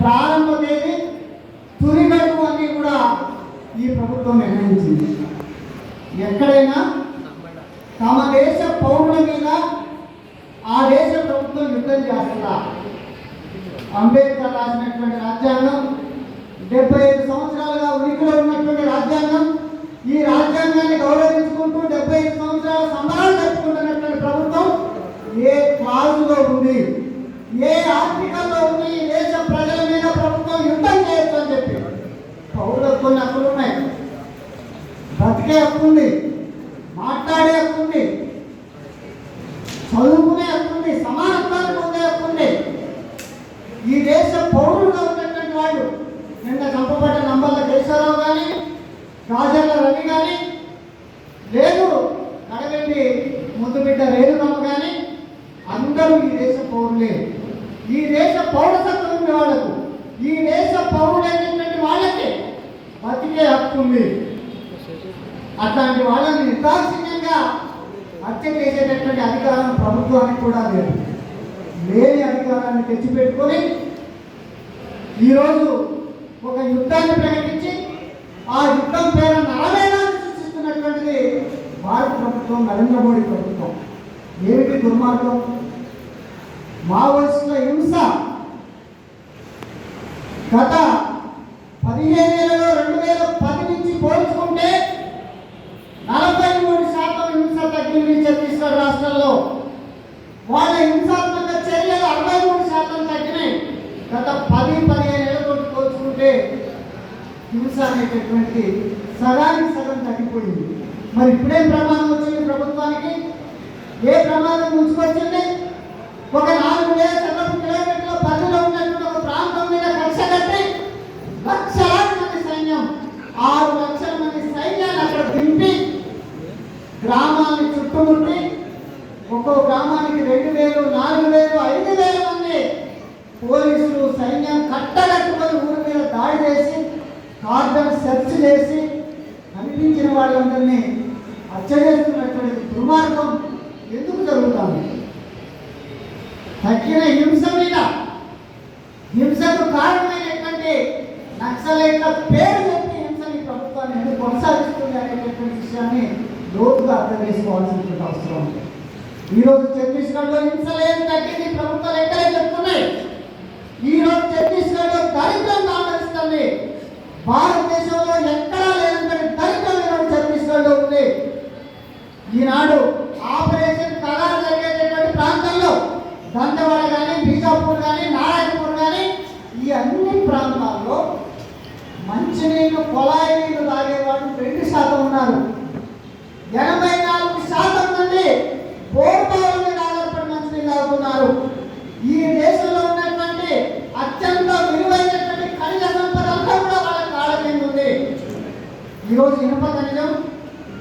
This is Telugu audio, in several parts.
ప్రారంభ తేదీ తుది గడువు అన్ని కూడా ఈ ప్రభుత్వం నిర్ణయించింది. ఎక్కడైనా తమ దేశ పౌరుల మీద ఆ దేశ ప్రభుత్వం యుద్ధం చేస్తుందా? అంబేద్కర్ రాసినటువంటి రాజ్యాంగం డెబ్బై ఐదు సంవత్సరాలుగా ఉనికిలో ఉన్నటువంటి రాజ్యాంగం ఈ రాజ్యాంగాన్ని గౌరవించుకుంటూ డెబ్బై ఐదు సంవత్సరాల సంబరాలు జరుపుకుంటున్నటువంటి ప్రభుత్వం ఏ క్లాజులో ఉంది? ఏ ఆర్టికల్లో ఉంది? ఈ దేశ ప్రజల బ్రతికే హక్కు ఉంది అట్లాంటి వాళ్ళని నిర్దాక్షిణ్యంగా హత్య చేసేటటువంటి అధికారం ప్రభుత్వానికి కూడా లేదు. లేని అధికారాన్ని తెచ్చిపెట్టుకొని ఈరోజు ఒక యుద్ధాన్ని ప్రకటించి ఆ యుద్ధం పేర నరమేణాన్ని సృష్టిస్తున్నటువంటిది భారత ప్రభుత్వం నరేంద్ర మోడీ ప్రభుత్వం. ఏమిటి దుర్మార్గం? మావోయిస్టుల హింస గత పదిహేను వేలలో రెండు వేల పది నలభై మూడు శాతం హింస తగ్గింది ఛత్తీస్గఢ్ రాష్ట్రంలో వాళ్ళ హింసాత్మక చర్యలు అరవై మూడు శాతం తగ్గినాయి. గత పది పదిహేను ఏళ్ళతో పోల్చుకుంటే హింస అనేటటువంటి సగానికి సగం తగ్గిపోయింది. మరి ఇప్పుడేం ప్రమాదం వచ్చింది ప్రభుత్వానికి. ఏ ప్రమాదం ముంచుకొచ్చింది? ఒక ఒక్కో గ్రామానికి రెండు వేలు నాలుగు వేలు ఐదు వేల మంది పోలీసులు సైన్యం కట్టగట్టుకొని ఊరి మీద దాడి చేసి కార్డన్ సెర్చ్ చేసి కనిపించిన వాళ్ళందరినీ హత్య చేస్తున్నటువంటి దుర్మార్గం ఎందుకు జరుగుతుంది? తగ్గిన హింస మీద హింసకు కారణమైనటువంటి నక్సలైట్ల పేరు చెప్పి హింసని ప్రభుత్వాన్ని ఎందుకు కొనసాగిస్తుంది అనేటటువంటి విషయాన్ని లోతుగా అర్థం చేసుకోవాల్సినటువంటి అవసరం ఉంది. ఈరోజు ఛత్తీస్గఢ్లో హింస లేదు తగ్గింది ప్రభుత్వం ఎక్కడే చెప్తున్నాయి ఈరోజు ఛత్తీస్గఢ్లో దరిద్రం కావలస్తుంది భారతదేశంలో ఎక్కడా లేనంతటి దరిద్రం ఈరోజు ఛత్తీస్గఢ్లో ఉంది ఈనాడు ఆపరేషన్ కరారు జరిగేటటువంటి ప్రాంతంలో దంతవాడ కానీ బీజాపూర్ కానీ నారాయణపూర్ కానీ ఈ అన్ని ప్రాంతాల్లో మంచినీళ్ళు కొలాయి నీళ్ళు తాగేవాళ్ళు రెండు శాతం ఉన్నారు ఎనభై నాలుగు శాతం మంది బోర్బావుల మీద ఆధారపడి మంచినీళ్ళు తాగుతున్నారు ఈ దేశంలో ఉన్నటువంటి అత్యంత విలువైనటువంటి ఖనిజ సంపద అంతా కూడా వాళ్ళ కాళ్ళ కింద ఉంది ఈరోజు ఇనుప ఖనిజం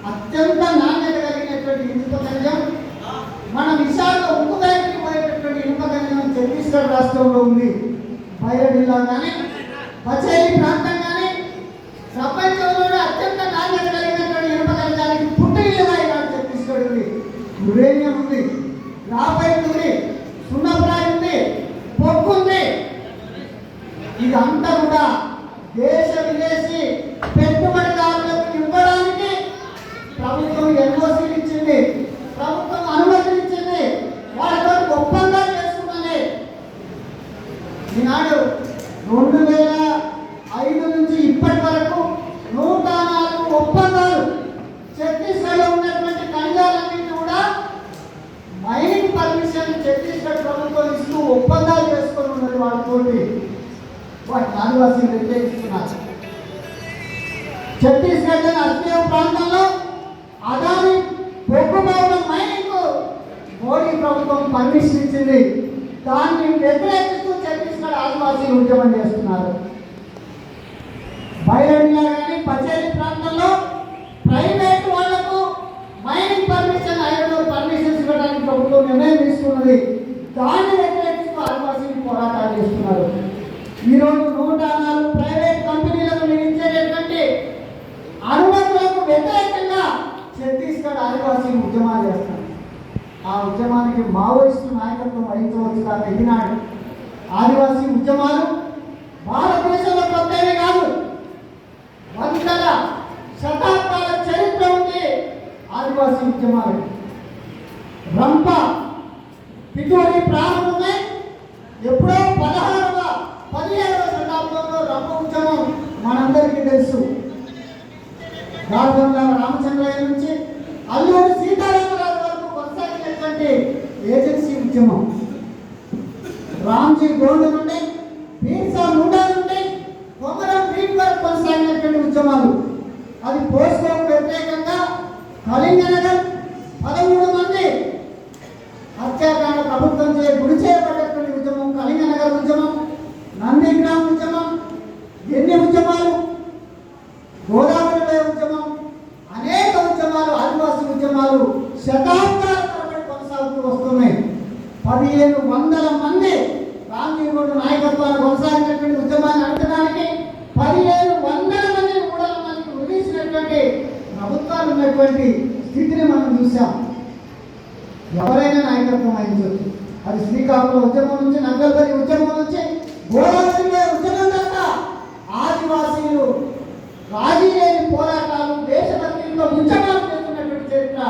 అత్యంత నాణ్యత కలిగినటువంటి ఇనుప ఖనిజం మన విశాఖలో ఉక్కు ఫ్యాక్టరీ పోయేటటువంటి ఇనుప ఖనిజం ఛత్తీస్గఢ్ రాష్ట్రంలో ఉంది. బైరడిల్లా కానీ పచేరి ప్రాంతం కానీ ప్రపంచంలోనే అత్యంత నాణ్యత కలిగినటువంటి ఇనుప ఖనిజానికి పుట్టిల్లుగా ఈనాడు ఛత్తీస్గఢ్ ఉంది. యురేనియం ఉంది గ్రాఫైట్ ఉంది సున్నప్రాయ్ ఉంది పొక్కు ఉంది ఇదంతా కూడా దేశ విదేశీ పెట్టుబడిదారులకు ఇవ్వడానికి ప్రభుత్వం ఎన్ఓసీలు ఇచ్చింది ప్రభుత్వం అనుమతినిచ్చింది వాళ్ళతో ఒప్పందాలు చేసుకున్నది ఈనాడు రెండు వేల ఐదు నుంచి ఇప్పటి వరకు నూట నాలుగు ఒప్పందాలు ఛత్తీస్గఢ్లో ఉన్నటువంటి ఖనిజాలన్నింటినీ కూడా మైనింగ్ పర్మిషన్ ఛత్తీస్గఢ్ ప్రభుత్వం ఇస్తూ ఒప్పందాలు చేసుకొని ఉన్నది వాళ్ళతోటి వాటి ఆదివాసీలు వ్యతిరేకిస్తున్నారు ఎందుకంటే అస్మేవ్ ప్రాంతంలో అదాని బొగ్గు భవనం మైనింగ్ మోడీ ప్రభుత్వం పర్మిషన్ ఇచ్చింది. దాన్ని వ్యతిరేకిస్తూ ఛత్తీస్గఢ్ ఆదివాసీలు ఉద్యమం చేస్తున్నారు బయలుడిలో కానీ పచేరి ప్రాంతంలో ప్రైవేట్ వాళ్ళకు మైనింగ్ పర్మిషన్ ఐదు పర్మిషన్స్ ఇవ్వడానికి ప్రభుత్వం నిర్ణయం తీసుకున్నది దాన్ని వ్యతిరేకిస్తూ ఆదివాసీలు పోరాటాలు చేస్తున్నారు ఈరోజు నూట నాలుగు ప్రైవేట్ కంపెనీలకు మీరు ఇచ్చేటటువంటి అనుమతులకు వ్యతిరేకంగా ఛత్తీస్గఢ్ ఆదివాసీ ఉద్యమాలు చేస్తారు. ఆ ఉద్యమానికి మావోయిస్టు నాయకత్వం వహించవచ్చు కాక ఈనాడు ఆదివాసీ ఉద్యమాలు భారతదేశంలో కొత్తవి కాదు. వందల శతాబ్దాల చరిత్ర ఉంది ఆదివాసీ ఉద్యమాలు. రంప పిటూరి ప్రారంభమై ఎప్పుడో పదహారవ పదిహేడవ శతాబ్దంలో రంప ఉద్యమం మనందరికీ తెలుసు. రాఘవంగా రామచంద్రయ్య నుంచి అల్లూరి సీతారామరాజు వరకు కొనసాగినటువంటి ఏజెన్సీ ఉద్యమం. రామ్జీ గోల్డ్ నుండి పీర్సా ముండా నుండి కొమరం భీమ్ వరకు కొనసాగినటువంటి ఉద్యమాలు. అది పోస్కోకు వ్యతిరేకంగా కళింగనగర్ పదమూడు మంది హత్యాకాండ ప్రభుత్వం చే గురి చేయబడ్డటువంటి ఉద్యమం కళింగనగర్ ఉద్యమం నందిగ్రామ్ ఉద్యమం ఎన్ని ఉద్యమాలు గోదావరి ఉద్యమం అనేక ఉద్యమాలు ఆదివాసీ ఉద్యమాలు శతాబ్దాల తరబడి కొనసాగుతూ వస్తున్నాయి పదిహేను వందల మంది రామజీవుడు నాయకత్వాన్ని కొనసాగినటువంటి ఉద్యమాన్ని నడపడానికి పదిహేను వందల మంది మూడల మందికి ఉరిసినటువంటి ప్రభుత్వాలు ఉన్నటువంటి స్థితిని మనం చూసాం ఎవరైనా నాయకత్వం వహించవచ్చు అది శ్రీకాకుళం ఉద్యమం నుంచి నంగల్పల్లి ఉద్యమం నుంచి గోదావరి ఉద్యమం దాకా ఆదివాసీలు రాజీ లేని పోరాటాలు దేశభక్తిలో ఉద్యమాలు చేస్తున్నటువంటి చరిత్ర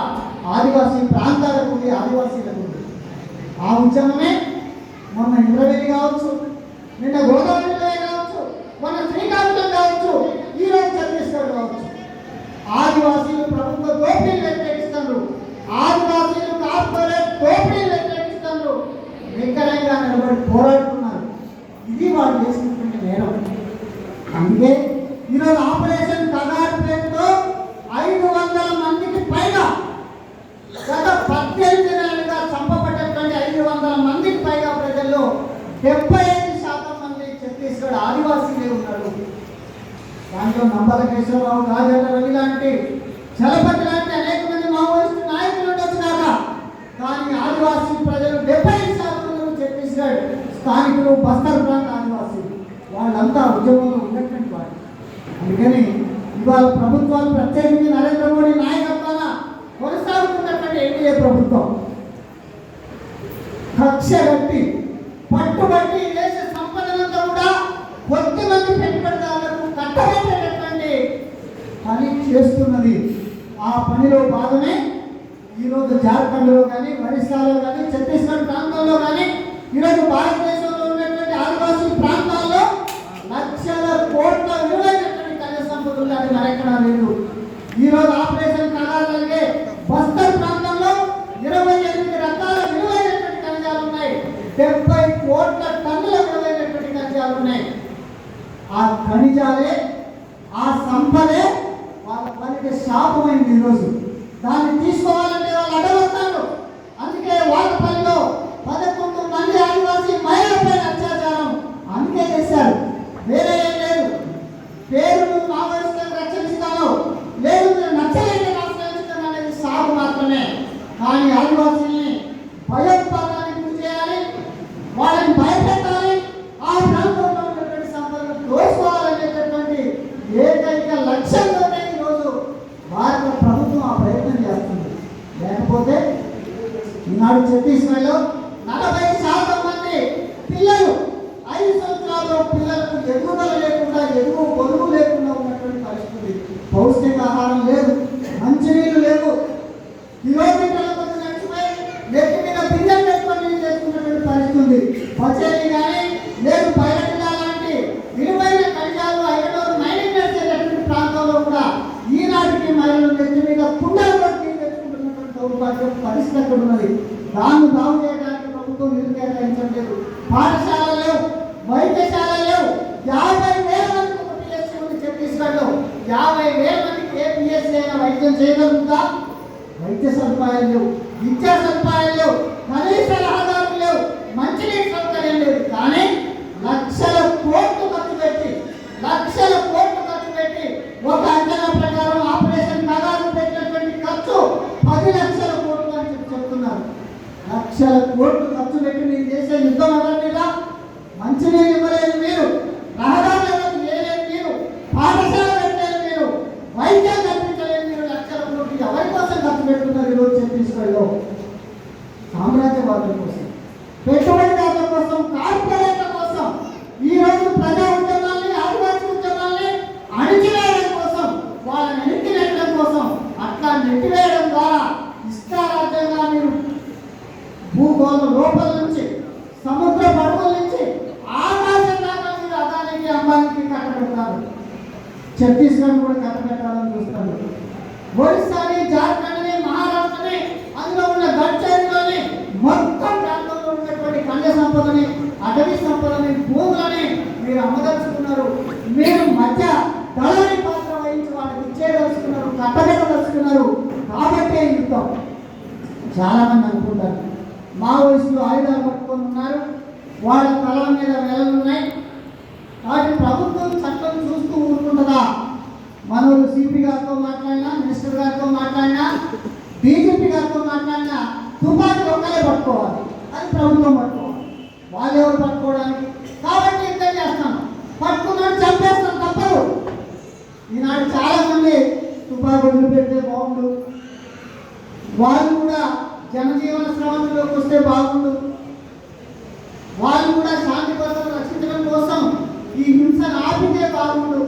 ఆదివాసీ ప్రాంతాలకు ఆదివాసీలకు ఆ ఉద్యమమే మొన్న ఇంద్రవేలి కావచ్చు నిన్న గోదావరిలో కావచ్చు మొన్న శ్రీకాకుళం కావచ్చు ఈరోజు ఛత్తీస్గఢ్ కావచ్చు ఆదివాసీలు ప్రభుత్వ దోపిడీలు వ్యతిరేకిస్తారు ఆదివాసీలు కార్పొరేట్ దోపిడీలు వ్యతిరేకిస్తారు వెంకరంగా నిలబడి పోరాడుతున్నారు ఇది వాళ్ళు చేసినటువంటి నేరం అందుకే ఈరోజు ఆపరేషన్ కగారు పేరుతో ఐదు వందల మందికి పైగా గత పద్దెనిమిది నెలలుగా చంపబడ్డటువంటి ఐదు వందల మందికి పైగా ప్రజల్లో డెబ్బై ఐదు శాతం మంది ఛత్తీస్గఢ్ ఆదివాసీలే ఉన్నారు నాయకులు నంబల కేశవరావు రాజేంద్ర రవి లాంటి చలపతి లాంటి అనేక మంది మావోయిస్టు నాయకులు ఉండొచ్చు కాక కానీ ఆదివాసీ ప్రజలు డెబ్బై శాతం ఛత్తీస్గఢ్ స్థానికులు బస్తర్ ప్రాంత ఆదివాసీలు వాళ్ళంతా ఉద్యమంలో ఉన్నటువంటి వారు. అందుకని ఇవాళ ప్రభుత్వాలు ప్రత్యేకించి నరేంద్ర మోడీ నాయకత్వాన కొనసాగుతున్నటువంటి ఎన్డీఏ ప్రభుత్వం. కక్ష కట్టి పట్టుబట్టి దేశ సంపదనంతా కూడా కొద్ది మంది పెట్టుబడిదారులకు కట్టబెట్టేటటువంటి చేస్తున్నది. ఆ పనిలో భాగమే ఈరోజు జార్ఖండ్లో కానీ ఒరిస్సాలో కానీ ఛత్తీస్గఢ్ ప్రాంతంలో కానీ ఈరోజు భారతదేశంలో ఉన్నటువంటి ఆదివాసీ ప్రాంతాల్లో లక్షల కోట్ల విలువైనటువంటి ఖనిజ సంపద ఉన్నది మరెక్కడా లేదు ఈరోజు ఆపరేషన్ కళాలకే బస్తర్ ప్రాంతంలో ఇరవై ఎనిమిది రకాల విలువైనటువంటి ఖనిజాలు ఉన్నాయి. డెబ్బై కోట్ల టన్నుల విలువైనటువంటి ఖనిజాలు ఉన్నాయి. ఆ ఖనిజాలే ఆ సంపదే శాపమైంది ఈరోజు దాన్ని తీసుకోవాలంటే వాళ్ళు అడగొస్తాడు అందుకే వాడపల్లిలో పదకొండు మంది ఆదివాసీ మహిళలపై అత్యాచారం అందుకే చేశారు వేరే ఏం లేదు పేరును మావోయిస్టులను రక్షణిస్తాను లేదు మీరు నచ్చలేని రాష్ట్రం అనేది సాగు మాత్రమే కానీ ఆదివాసీల్ని భయోత్పాదానికి గురి చేయాలి వాళ్ళని భయపెట్టాలి ఆ ప్రాంతంలో ఉన్నటువంటి సంపదను దోసుకోవాలనేటటువంటి ఏకైక లక్ష్యంతోనే ఈరోజు భారత ప్రభుత్వం ఆ ప్రయత్నం చేస్తుంది లేకపోతే ఈనాడు ఛత్తీస్గఢ్లో నలభై శాతం మంది పిల్లలు ఐదు సంవత్సరాల్లో పిల్లలకు ఎదుగుదల లేకుండా ఎదుగు పొదుగు లేకుండా ఉన్నటువంటి పరిస్థితి. పౌష్టికాహారం లేదు మంచినీళ్ళు లేవు. కిలోమీటర్ల కొద్ది నడిచిపోయి నెత్తి మీద బిందెలు పెట్టుకొని నీళ్ళు చేసుకున్నటువంటి పరిస్థితి. ఉంది పచేరి కానీ లేదు పైరటిగా లాంటి విలువైన ఖనిజాలు ఐరన్ మైనింగ్ చేసేటటువంటి ప్రాంతంలో కూడా ఈనాటికి మహిళలు నెత్తి మీద కుండలు పట్టి తెచ్చుకుంటున్నటువంటి దౌర్భాగ్యం పరిస్థితి అక్కడ ఉన్నది దాన్ని బాగు చేయడానికి ప్రభుత్వం నిధులు కేటాయించట్లేదు పాఠశాలలు లేవు వైద్యశాల లేవు. యాభై వేల మందికి ఒక పిఎస్సీ ఉంది ఛత్తీస్గఢ్లో. యాభై వేల మందికి ఏ పిఎస్సీ అయినా వైద్యం చేయగలుగుతా? వైద్య సదుపాయాలు లేవు. విద్యా సదుపాయాలు లేవు. కనీస రహదారులు లేవు మంచినీటి సౌకర్యం లేదు కానీ లక్షల కోట్లు ఖర్చు పెట్టి లక్షల కోట్లు ఖర్చు పెట్టి ఒక అంచనా ప్రకారం ఆపరేషన్ నగారు పెట్టినటువంటి ఖర్చు పది లక్షల కోట్లు అని చెప్పి చెప్తున్నారు లక్షల ఖర్చు పెట్టి నేను చేసే యుద్ధం ఎవరి మీద మంచినీళ్ళు ఇవ్వలేదు మీరు రహదారులకు వేయలేదు మీరు పాఠశాల పెట్టలేదు మీరు వైద్యం కల్పించలేదు మీరు లక్షల కోట్లు ఎవరి కోసం ఖర్చు పెడుతున్నారు ఈరోజు ఛత్తీస్గఢ్లో సామ్రాజ్యవాదుల కోసం పెట్టుబడిదారుల ఛత్తీస్గఢ్ కూడా కట్టబెట్టాలని చూస్తారు. ఒరిస్సాని జార్ఖండ్ని మహారాష్ట్రని అందులో ఉన్న గడ్చరిలోని మొత్తం ప్రాంతంలో ఉన్నటువంటి ఖనిజ సంపదని అటవీ సంపదని భూములని మీరు అమ్మదలుచుకున్నారు. మీరు మధ్య దళారి పాత్ర వహించి వాళ్ళకి ఇచ్చేయదలుచుకున్నారు కట్టబెట్టదలుచుకున్నారు. కాబట్టే యుద్ధం? చాలా మంది అనుకుంటారు. మావోయిస్టులు ఆయుధాలు పట్టుకొని ఉన్నారు. వాళ్ళ తల మీద నెలలు ఉన్నాయి. కాబట్టి ప్రభుత్వం చట్టం చూస్తూ ఊరుకుంటుందా? మనోళ్ళు సిపి గారితో మాట్లాడినా మినిస్టర్ గారితో మాట్లాడినా బీజేపీ గారితో మాట్లాడినా తుపాకి ఒక్కలే పట్టుకోవాలి. అది ప్రభుత్వం పట్టుకోవాలి. వాళ్ళు ఎవరు పట్టుకోవడానికి? కాబట్టి యుద్ధం చేస్తాం? పట్టుకున్నాడు చంపేస్తాం తప్పదు. ఈనాడు చాలామంది తుపాకు వదిలిపెడితే బాగుండు. వాళ్ళు కూడా జనజీవన స్రవంతిలోకి వస్తే బాగుండు వాళ్ళు కూడా శాంతి భద్రతలు రక్షించడం కోసం ఈ హింసను ఆపితే బాగుండు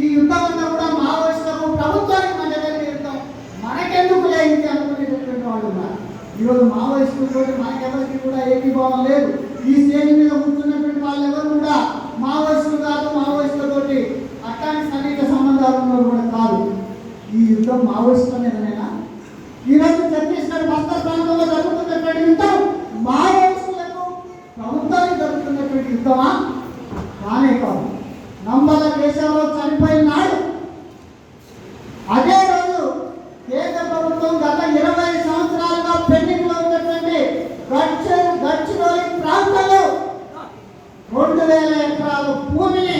ఈ యుద్ధం అంతా కూడా మావోయిస్టులకు ప్రభుత్వానికి మధ్య జరిగే యుద్ధం మనకెందుకు లేదు అనుకునేటటువంటి వాళ్ళు ఉన్నారు ఈరోజు మావోయిస్టులతో మనకెవరికి కూడా ఏకీభావం లేదు. ఈ స్టేజ్ మీద కూర్చున్నటువంటి వాళ్ళు ఎవరు కూడా మావోయిస్టులు కాదు మావోయిస్టులతోటి అట్లాంటి సన్నిహిత సంబంధాలు ఉన్నవారు కూడా కాదు. ఈ యుద్ధం మావోయిస్టుల మీదనేనా ఈరోజు ఛత్తీస్గఢ్ బస్తర్ ప్రాంతంలో జరుగుతున్నటువంటి యుద్ధం మావోయిస్టులకు ప్రభుత్వానికి జరుగుతున్నటువంటి యుద్ధమా కానే కాదు నంబల కేశవరావు చనిపోయిన నాడు అదే రోజు కేంద్ర ప్రభుత్వం గత ఇరవై సంవత్సరాలుగా పెండింగ్లో ఉన్నటువంటి గడ్చ గడ్చిరోలి ప్రాంతంలో రెండు వేల ఎకరాల భూమిని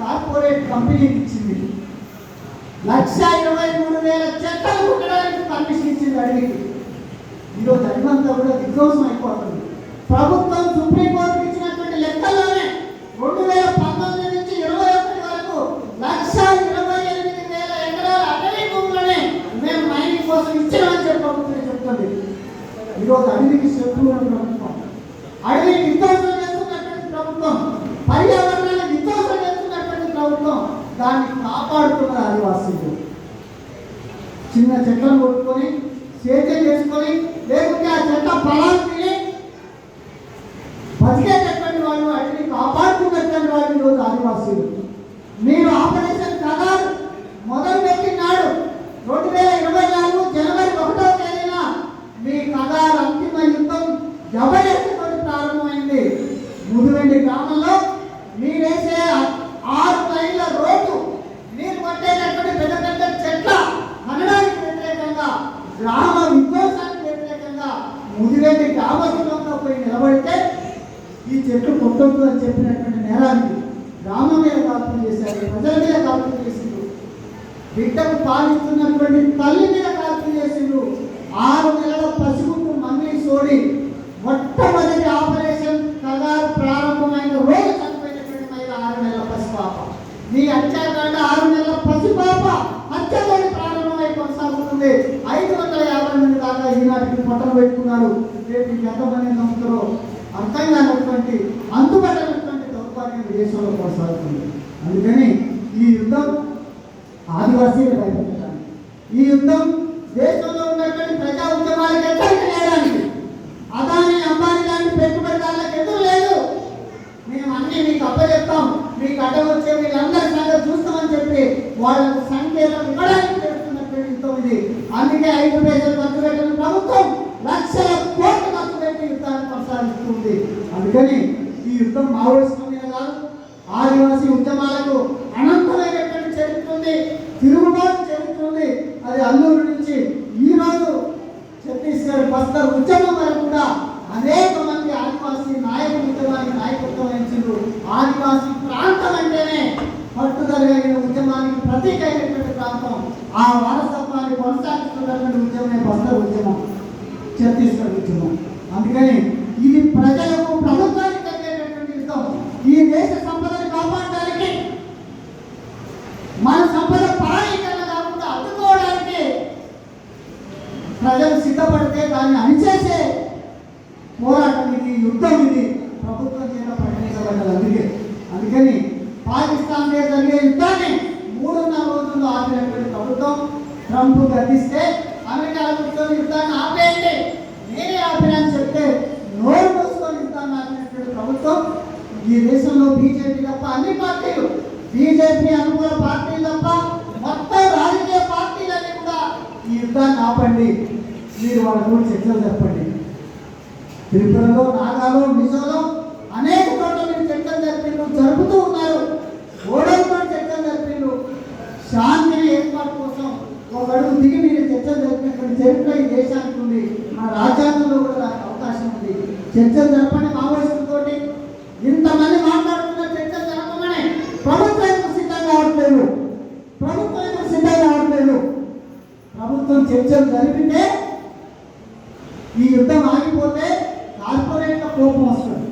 కార్పొరేట్ కంపెనీకి ఇచ్చింది లక్ష ఇరవై మూడు వేల చెట్లను కుట్టడానికి పర్మిషన్ ఇచ్చింది అడవికి ఈరోజు అడవంతా కూడా విధ్వంసం అయిపోతుంది ప్రభుత్వం సుప్రీంకోర్టు ఇచ్చినటువంటి లెక్కల్లోనే రెండు వేల పంతొమ్మిది నుంచి ఇరవై ఒకటి వరకు లక్ష ఇరవై ఎనిమిది వేల ఎకరాల అటవీ భూములనే మేము మైనింగ్ కోసం ఇచ్చినామని చెప్పి ప్రభుత్వం చెప్తుంది. ఈరోజు అడవికి శత్రువు ప్రభుత్వం. అడవికి విధ్వంసం చేస్తున్నటువంటి ప్రభుత్వం పర్యావరణాన్ని విధ్వంసం చేస్తున్నటువంటి ప్రభుత్వం దాన్ని కాపాడుతున్న ఆదివాసీలు. చిన్న చెట్లను కొట్టుకొని సేద్యం చేసుకొని లేకుంటే ఆ బతికేటటువంటి వాళ్ళు వాటిని కాపాడుకున్నటువంటి వాళ్ళు ఈరోజు ఆదివాసీలు. మీరు ఆపరేషన్ కదార్ మొదలు పెట్టినాడు. రెండు వేల ఇరవై నాలుగు జనవరి ఒకటో తేదీన మీ కదార్ అంతిమ యుద్ధం జబర్దస్త్ ప్రారంభమైంది. ముదువెండి గ్రామంలో మీరేసే ఆరు లైన్ల రోడ్డు మీరు కొట్టేటటువంటి పెద్ద పెద్ద చెట్ల అనడానికి వ్యతిరేకంగా గ్రామ ముదిరెడ్డి గ్రామస్తులంతా పోయి నిలబడితే ఈ చెట్లు కొట్టొద్దు అని చెప్పినటువంటి నేరానికి గ్రామం మీద కాపులు చేశారు ప్రజల మీద కాపులు చేసిండ్రు. బిడ్డకు పాలిస్తున్నటువంటి తల్లి మీద కాపులు చేసిండ్రు. ఆరు నెలల పసిగుట్టు మమ్మీ సోడి మొట్టమొదటి ఆపరేషన్ కగారు ప్రారంభమైన రోజు చనిపోయినటువంటి మహిళ ఆరు నెలల పసిపాప. మీ హత్యాకాండ ఆరు నెలల పసిపాప హత్యతోటి ప్రారంభమై కొనసాగుతుంది. ఐదు వందల యాభై మంది దాకా ఈనాటికి పట్టణ పెట్టుకున్నారు. రేపు ఎంతమంది నమ్ముతారో అర్థం కానటువంటి అందుబట్టనటువంటి దౌర్భాగ్యం దేశంలో కొనసాగుతుంది. అందుకని ఈ యుద్ధం ఆదివాసీలు భయపెట్టడానికి ఈ యుద్ధం దేశంలో ఉన్నటువంటి ప్రజా ఉద్యమాలకు హెచ్చరిక చేయడానికి అదాని అంబానీ లాంటి పెట్టుబడిదారులకు ఎదురు లేదు? మేము అన్ని మీకు అప్పచెప్తాం మీకు అడ్డ వచ్చే వీళ్ళందరి సంగతి చూస్తామని చెప్పి వాళ్ళకు సంకేతం ఇవ్వడానికి చేస్తున్నటువంటి యుద్ధం ఇది. అందుకే ఐదు పేజీలు ఖర్చు పెట్టిన ప్రభుత్వం లక్షల కోట్లు ఖర్చు పెట్టి యుద్ధాన్ని కొనసాగిస్తుంది అందుకని ఈ యుద్ధం మావోయిస్టుల మీద కాదు. ఆదివాసీ ఉద్యమాలకు అనంతమైనటువంటి చరిత్ర ఉంది. తిరుగుబాటు చరిత్ర ఉంది. అది అల్లూరు నుంచి ఈ రోజు ఛత్తీస్గఢ్ బస్తర్ ఉద్యమం వరకు కూడా అనేక మంది ఆదివాసీ నాయకులు ఉద్యమానికి నాయకత్వం వహించారు ఆదివాసీ ప్రాంతం అంటేనే పట్టుదల కలిగిన ఉద్యమానికి ప్రతీక అయినటువంటి ప్రాంతం. ఆ వారసత్వాన్ని కొనసాగిస్తున్నటువంటి ఉద్యమమే బస్తర్ ఉద్యమం ఛత్తీస్గఢ్ ఉద్యమం. అందుకని ఇది ప్రజలకు ప్రభుత్వానికి కలిగేటటువంటి యుద్ధం ఈ దేశ సంపదను కాపాడడానికి మన సంపద పరాయీకరణ కాకుండా అడ్డుకోవడానికి ప్రజలు సిద్ధపడితే దాన్ని అణిచేసే పోరాటం ఇది యుద్ధం ఇది ప్రభుత్వం చేత ప్రకటించబడ్డది అందుకే అందుకని పాకిస్తాన్ మీద జరిగే యుద్ధాన్ని మూడున్నర రోజుల్లో ఆపినటువంటి ప్రభుత్వం ట్రంప్ గర్దిస్తే అమెరికా కూర్చొని యుద్ధాన్ని ఆపేయండి నేనే ఆపినని చెప్తే నోరు మూసుకొని ప్రభుత్వం ఈ దేశంలో బీజేపీ తప్ప అన్ని పార్టీలు బీజేపీ అనుకూల పార్టీలు తప్ప మొత్తం రాజకీయ పార్టీలన్నీ కూడా ఈ యుద్ధాన్ని ఆపండి. మీరు వాళ్ళ గురించి చర్చలు చెప్పండి త్రిపురలో నాగాలో మిజోలో అనేక చోట్ల మీరు చర్చలు జరిపిండ్రు జరుపుతూ ఉన్నారు. ఓడలతో చర్చలు జరిపిండ్రు శాంతిని ఏర్పాటు కోసం ఒక అడుగు దిగి మీరు చర్చలు జరిపినటువంటి చరిత్ర ఈ దేశానికి ఉంది. మన రాజ్యాంగంలో కూడా దానికి అవకాశం ఉంది. చర్చలు జరపండి మావోయిస్టులతో ఇంతమంది మాట్లాడుతున్న చర్చలు జరపమని ప్రభుత్వం ఎందుకు సిద్ధం కావట్లేదు? ప్రభుత్వం సిద్ధంగా సిద్ధం కావట్లేదు? ప్రభుత్వం చర్చలు జరిపితే ఈ యుద్ధం ఆగిపోతే కార్పొరేట్ల కోపం వస్తుంది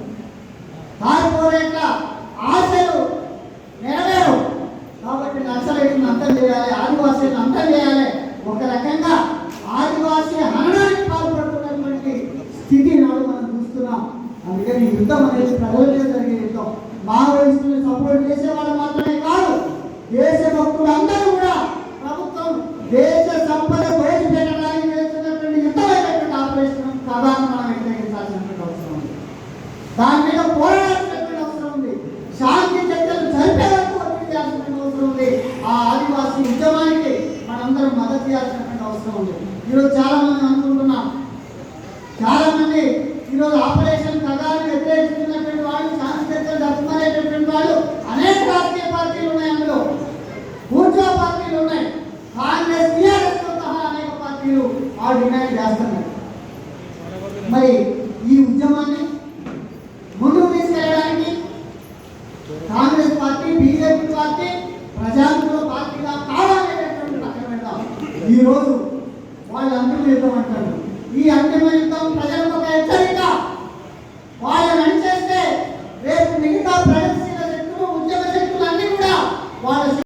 కార్పొరేట్ల ఆశలు నెరవేరు కాబట్టి నక్సలైట్లను అంతం చేయాలి ఆదివాసీలను అంతం చేయాలి ఒక రకంగా ఆదివాసీ హననానికి పాల్పడుతున్నటువంటి స్థితి నాడు మనం చూస్తున్నాం అందుకని ఈ యుద్ధం అనేది ప్రజల మీద జరిగే యుద్ధం మావోయిస్టులను సపోర్ట్ చేసే వాళ్ళు మాత్రమే కాదు దేశ